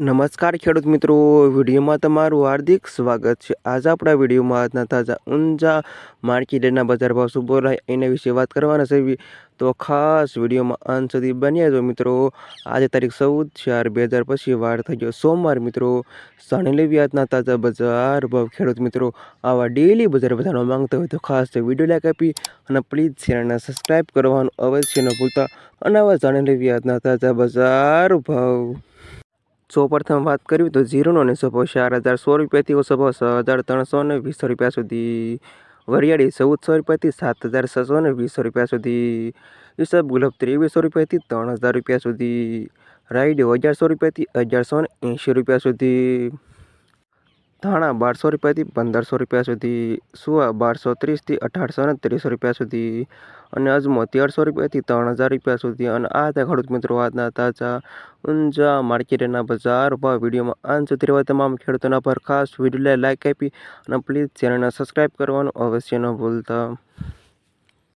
નમસ્કાર ખેડૂત મિત્રો, વિડીયોમાં તમારું હાર્દિક સ્વાગત છે. આજે આપણા વિડીયોમાં આજના તાજા, ઊંઝા માર્કેટના બજાર ભાવ શું બોલાય એના વિશે વાત કરવાના છે. તો ખાસ વિડીયોમાં અંત સુધી બન્યા જો મિત્રો. આજે તારીખ ચૌદ ચાર બે હજાર પછી વાર થઈ ગયો સોમવાર મિત્રો. જાણી લેવી તાજા બજાર ભાવ ખેડૂત મિત્રો. આવા ડેલી બજાર બજારનો માંગતા હોય તો ખાસ વીડિયો લાઈક આપી અને પ્લીઝ ચેનલને સબસ્ક્રાઈબ કરવાનું અવશ્ય ન ભૂલતા. અને આવા જાણી લેવી તાજા બજાર ભાવ. સૌ પ્રથમ વાત કરવી તો ઝીરોનો નીચો ભાવ ચાર હજાર સો રૂપિયાથી ભાવ છ હજાર ત્રણસો ને વીસો રૂપિયા સુધી. વરિયાળી ચૌદસો રૂપિયાથી સાત હજાર છસો ને વીસો રૂપિયા સુધી. ઈસબ ગુલાબ ત્રેવીસો રૂપિયાથી ત્રણ હજાર રૂપિયા સુધી. રાઈડ અગિયારસો રૂપિયાથી અગિયારસો ને એંશી રૂપિયા સુધી. ધાણા બારસો રૂપિયાથી પંદરસો રૂપિયા સુધી, સુવા બારસો ત્રીસથી અઢારસો ને ત્રીસો રૂપિયા સુધી અને અજમો તેરસો રૂપિયાથી ત્રણ હજાર રૂપિયા સુધી. અને આ હતા ખેડૂત મિત્રો આજના તાજા ઊંઝા માર્કેટના બજાર ભાવ વિડીયોમાં. અંત સુધી રહેવા તમામ ખેડૂતોના પર ખાસ વીડિયો લાઈક આપી અને પ્લીઝ ચેનલને સબસ્ક્રાઈબ કરવાનું અવશ્ય ન ભૂલતા.